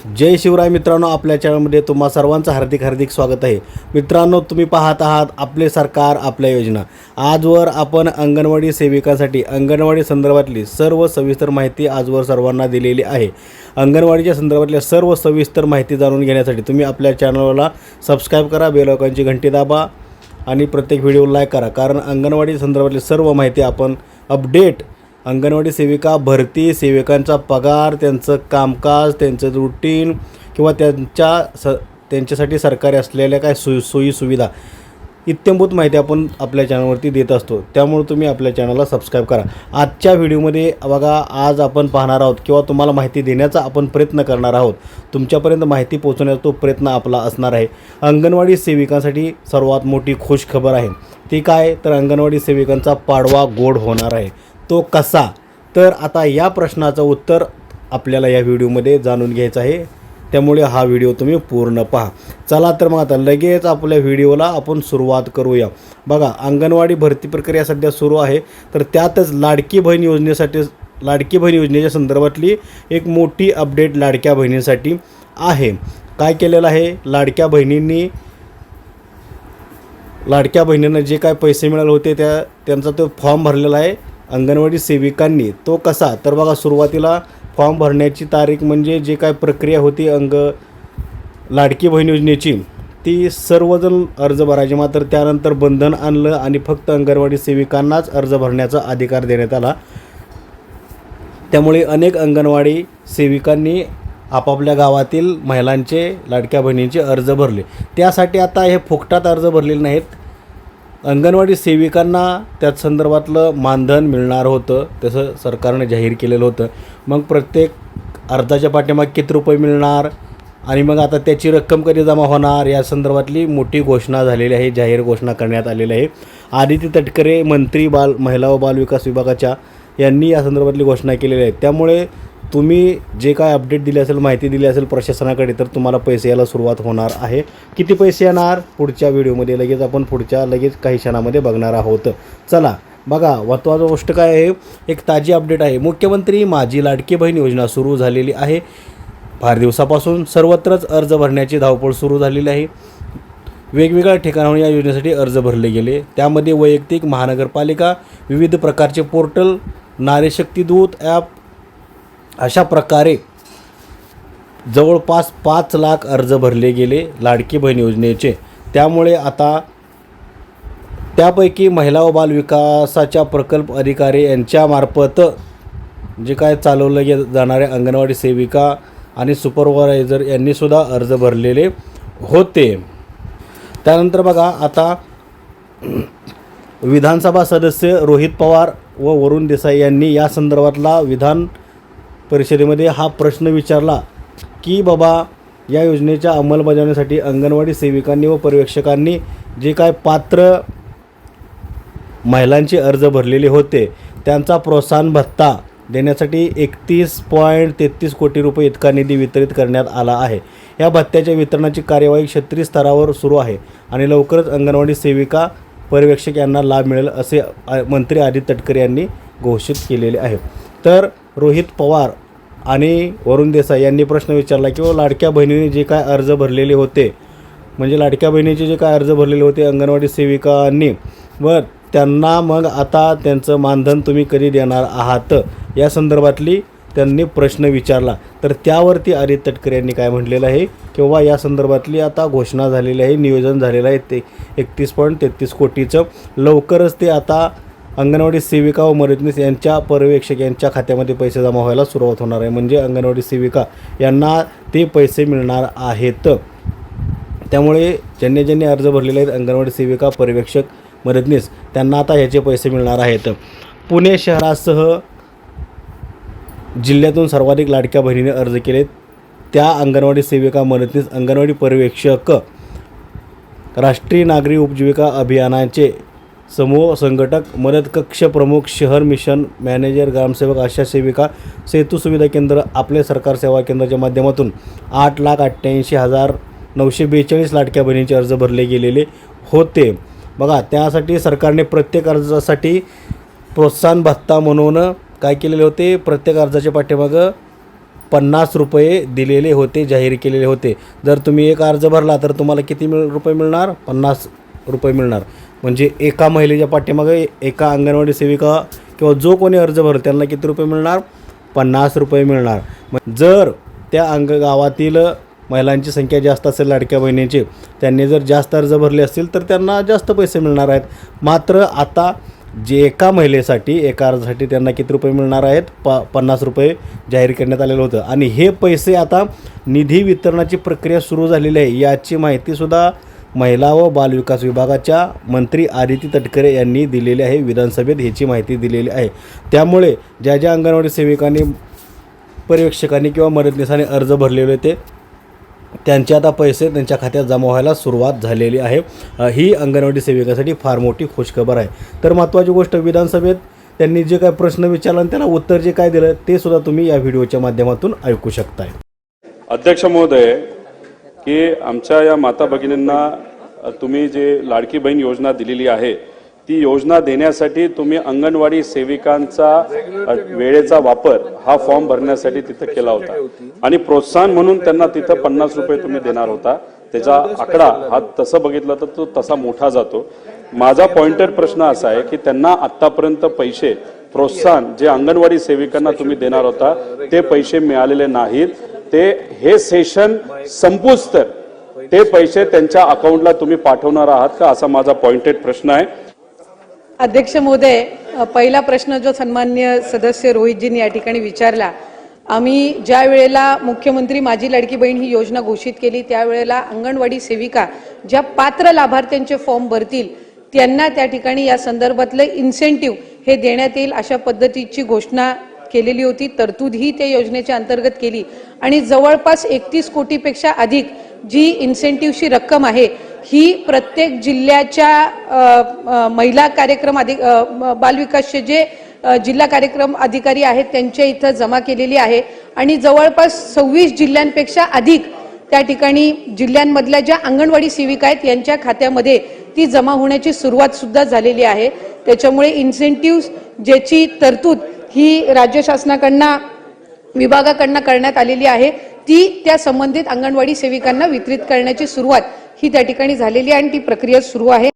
जय शिवराय मित्रांनो आपल्या चॅनलमध्ये तुम्हा सर्वांचं हार्दिक हार्दिक स्वागत आहे. मित्रांनो तुम्ही पाहत आहात आपले सरकार आपल्या योजना. आजवर आपण अंगणवाडी सेविकांसाठी अंगणवाडी संदर्भातली सर्व सविस्तर माहिती आजवर सर्वांना दिलेली आहे. अंगणवाडीच्या संदर्भातल्या सर्व सविस्तर माहिती जाणून घेण्यासाठी तुम्ही आपल्या चॅनलला सबस्क्राईब करा बेलॉकांची घंटी दाबा आणि प्रत्येक व्हिडिओ लाईक करा. कारण अंगणवाडी संदर्भातली सर्व माहिती आपण अपडेट अंगणवाडी सेविका भरती सेविकांचा पगार त्यांचं कामकाज त्यांचं रुटीन किंवा त्यांच्या स त्यांच्यासाठी सरकारी असलेल्या काय सोयी सोयी सुविधा इत्यंभूत माहिती आपण आपल्या चॅनलवरती देत असतो. त्यामुळे तुम्ही आपल्या चॅनलला सबस्क्राईब करा. आजच्या व्हिडिओमध्ये बघा आज आपण पाहणार आहोत किंवा तुम्हाला माहिती देण्याचा आपण प्रयत्न करणार आहोत. तुमच्यापर्यंत माहिती पोहोचवण्याचा तो प्रयत्न आपला असणार आहे. अंगणवाडी सेविकांसाठी सर्वात मोठी खुश खबर आहे. ती काय? तर अंगणवाडी सेविकांचा पाडवा गोड होणार आहे. तो कसा? तर आता या प्रश्नाचं उत्तर आपल्याला या व्हिडिओमध्ये जाणून घ्यायचं आहे. त्यामुळे हा व्हिडिओ तुम्ही पूर्ण पहा. चला तर मग आता लगेच आपल्या व्हिडिओला आपण सुरुवात करूया. बघा अंगणवाडी भरती प्रक्रिया सध्या सुरू आहे. तर त्यातच लाडकी बहीण योजनेसाठी लाडकी बहीण योजनेच्या संदर्भातली एक मोठी अपडेट लाडक्या बहिणींसाठी आहे. काय केलेलं आहे? लाडक्या बहिणींनी लाडक्या बहिणींना जे काय पैसे मिळाले होते त्या त्यांचा तो फॉर्म भरलेला आहे. अंगणवाडी सेविकांनी तो कसा? तर बघा सुरुवातीला फॉर्म भरण्याची तारीख म्हणजे जे काय प्रक्रिया होती अंग लाडकी बहीण योजनेची ती सर्वजण अर्ज भरायचे. मात्र त्यानंतर बंधन आणलं आणि फक्त अंगणवाडी सेविकांनाच अर्ज भरण्याचा अधिकार देण्यात आला. त्यामुळे अनेक अंगणवाडी सेविकांनी आपापल्या गावातील महिलांचे लाडक्या बहिणींचे अर्ज भरले. त्यासाठी आता हे फुकटात अर्ज भरलेले नाहीत. अंगणवाडी सेविकांना त्याच संदर्भातलं मानधन मिळणार होतं तसं सरकारने जाहीर केलेलं होतं. मग प्रत्येक अर्जाच्या पाठीमागे किती रुपये मिळणार आणि मग आता त्याची रक्कम कधी जमा होणार या संदर्भातली मोठी घोषणा झालेली आहे जाहीर घोषणा करण्यात आलेली आहे. आदिती तटकरे मंत्री बाल महिला व बालविकास विभागाच्या यांनी या संदर्भातली घोषणा केलेली आहे. त्यामुळे तुम्ही जे काय अपडेट दिली असेल माहिती दिली असेल प्रशासनाकडे तर तुम्हाला पैसे यायला सुरुवात होणार आहे. किती पैसे येणार? पुढच्या व्हिडिओमध्ये लगेच आपण पुढच्या लगेच काही क्षणामध्ये बघणार आहोत. चला बघा महत्त्वाचं गोष्ट काय आहे? एक ताजी अपडेट आहे. मुख्यमंत्री माझी लाडकी बहीण योजना सुरू झालेली आहे. फार दिवसापासून सर्वत्रच अर्ज भरण्याची धावपळ सुरू झालेली आहे. वेगवेगळ्या ठिकाणाहून या योजनेसाठी अर्ज भरले गेले. त्यामध्ये वैयक्तिक महानगरपालिका विविध प्रकारचे पोर्टल नारीशक्ती दूत ॲप अशा प्रकारे जवळपास पाच लाख अर्ज भरले गेले लाडकी बहीण योजनेचे. त्यामुळे आता त्यापैकी महिला व बालविकासाच्या प्रकल्प अधिकारी यांच्यामार्फत जे काय चालवलं गे जाणारे अंगणवाडी सेविका आणि सुपरवायझर यांनीसुद्धा अर्ज भरलेले होते. त्यानंतर बघा आता विधानसभा सदस्य रोहित पवार व वरुण देसाई यांनी या संदर्भातला विधान परिषदेमध्ये हा प्रश्न विचारला की बाबा या योजनेच्या अंमलबजावणीसाठी अंगणवाडी सेविकांनी व पर्यवेक्षकांनी जे काय पात्र महिलांचे अर्ज भरलेले होते त्यांचा प्रोत्साहन भत्ता देण्यासाठी एकतीस पॉईंट तेहतीस कोटी रुपये इतका निधी वितरित करण्यात आला आहे. या भत्त्याच्या वितरणाची कार्यवाही क्षेत्रीय स्तरावर सुरू आहे आणि लवकरच अंगणवाडी सेविका पर्यवेक्षक यांना लाभ मिळेल असे मंत्री आदित्य तटकरे यांनी घोषित केलेले आहे. तर रोहित पवार आणि वरुण देसाई यांनी प्रश्न विचारला की लाडक्या बहिणीने जे काय अर्ज भरलेले होते म्हणजे लाडक्या बहिणीचे जे काय अर्ज भरलेले होते अंगणवाडी सेविकांनी व त्यांना मग आता त्यांचं मानधन तुम्ही कधी देणार आहात? या संदर्भातली त्यांनी प्रश्न विचारला. तर त्यावरती आदित्य तटकरे यांनी काय म्हटलेलं आहे? किंवा या संदर्भातली आता घोषणा झालेली आहे नियोजन झालेलं आहे ते एकतीस पॉईंट तेहतीस कोटीचं. लवकरच ते आता अंगणवाडी सेविका व मदतनीस यांच्या पर्यवेक्षक यांच्या खात्यामध्ये पैसे जमा व्हायला सुरुवात होणार आहे. म्हणजे अंगणवाडी सेविका यांना ते पैसे मिळणार आहेत. त्यामुळे ज्यांनी ज्यांनी अर्ज भरलेले आहेत अंगणवाडी सेविका पर्यवेक्षक मदतनीस त्यांना आता ह्याचे पैसे मिळणार आहेत. पुणे शहरासह जिल्ह्यातून सर्वाधिक लाडक्या बहिणीने अर्ज केले त्या अंगणवाडी सेविका मदतनीस अंगणवाडी पर्यवेक्षक राष्ट्रीय नागरी उपजीविका अभियानाचे समूह संघटक मदत कक्ष प्रमुख शहर मिशन मॅनेजर ग्रामसेवक आशा सेविका सेतू सुविधा केंद्र आपले सरकार सेवा केंद्राच्या माध्यमातून आठ लाख अठ्ठ्याऐंशी हजार नऊशे बेचाळीस लाडक्या बहिणींचे अर्ज भरले गेलेले होते. बघा त्यासाठी सरकारने प्रत्येक अर्जासाठी प्रोत्साहन भत्ता म्हणून काय केलेले होते? प्रत्येक अर्जाच्या पाठीमागं पन्नास रुपये दिलेले होते जाहीर केलेले होते. जर तुम्ही एक अर्ज भरला तर तुम्हाला किती मिळ रुपये मिळणार? पन्नास रुपये मिळणार. म्हणजे एका महिलेच्या पाठीमागे एका अंगणवाडी सेविका किंवा जो कोणी अर्ज भरेल त्यांना किती रुपये मिळणार? पन्नास रुपये मिळणार. मग जर त्या अंग गावातील महिलांची संख्या जास्त असेल लाडक्या बहिणीची त्यांनी जर जास्त अर्ज भरले असतील तर त्यांना जास्त पैसे मिळणार आहेत. मात्र आता जे एका महिलेसाठी एका अर्जासाठी त्यांना किती रुपये मिळणार आहेत? प पन्नास रुपये जाहीर करण्यात आलेलं होतं. आणि हे पैसे आता निधी वितरणाची प्रक्रिया सुरू झालेली आहे. याची माहितीसुद्धा महिला व बालविकास विभागाच्या मंत्री आदिती तटकरे यांनी दिलेली आहे. विधानसभेत ह्याची माहिती दिलेली आहे. त्यामुळे ज्या ज्या अंगणवाडी सेविकांनी पर्यवेक्षकांनी किंवा मदतनीसाने अर्ज भरलेले होते त्यांचे आता पैसे त्यांच्या खात्यात जमा व्हायला सुरुवात झालेली आहे. ही अंगणवाडी सेविकासाठी फार मोठी खुशखबर आहे. तर महत्त्वाची गोष्ट विधानसभेत त्यांनी जे काय प्रश्न विचारला आणि त्यांना उत्तर जे काय दिलं ते सुद्धा तुम्ही या व्हिडिओच्या माध्यमातून ऐकू शकताय. अध्यक्ष महोदय की आमच्या या माता भगिनींना तुम्ही जे लाडकी बहीण योजना दिलेली आहे ती योजना देण्यासाठी तुम्ही अंगणवाडी सेविकांचा वेळेचा वापर हा फॉर्म भरण्यासाठी तिथं केला होता. आणि प्रोत्साहन म्हणून त्यांना तिथं पन्नास रुपये तुम्ही देणार होता. त्याचा आकडा हा तसं बघितला तर तो तसा मोठा जातो. माझा पॉइंटेड प्रश्न असा आहे की त्यांना आतापर्यंत पैसे प्रोत्साहन जे अंगणवाडी सेविकांना तुम्ही देणार होता ते पैसे मिळालेले नाहीत. ते हे सेशन संपूच तर. ते पैसे त्यांच्या अकाउंटला तुम्ही पाठवणार आहात का? असा माझा पॉइंटेड प्रश्न आहे. अध्यक्ष महोदय पहिला प्रश्न जो सन्मान्य सदस्य रोहितजींनी या ठिकाणी विचारला आम्ही ज्या वेळेला मुख्यमंत्री माझी लाडकी बहीण ही योजना घोषित केली त्यावेळेला अंगणवाडी सेविका ज्या पात्र लाभार्थ्यांचे फॉर्म भरतील त्यांना त्या ठिकाणी या संदर्भातलं इन्सेंटिव्ह हे देण्यात येईल अशा पद्धतीची घोषणा केलेली होती तरतूद ही त्या योजनेच्या अंतर्गत केली. आणि जवळपास एकतीस कोटीपेक्षा अधिक जी इन्सेंटिव्हची रक्कम आहे ही प्रत्येक जिल्ह्याच्या महिला कार्यक्रम अधिक बालविकासचे जे जिल्हा कार्यक्रम अधिकारी आहेत त्यांच्या इथं जमा केलेली आहे. आणि जवळपास सव्वीस जिल्ह्यांपेक्षा अधिक त्या ठिकाणी जिल्ह्यांमधल्या ज्या अंगणवाडी सेविका आहेत यांच्या खात्यामध्ये ती जमा होण्याची सुरुवात सुद्धा झालेली आहे. त्याच्यामुळे इन्सेंटिव्ह ज्याची तरतूद ही राज्य शासनाकडनं विभागाकडनं करण्यात आलेली आहे. ती त्या संबंधित अंगणवाडी सेविकांना वितरित करण्याची सुरुवात ही त्या ठिकाणी झालेली आहे आणि ती प्रक्रिया सुरू आहे.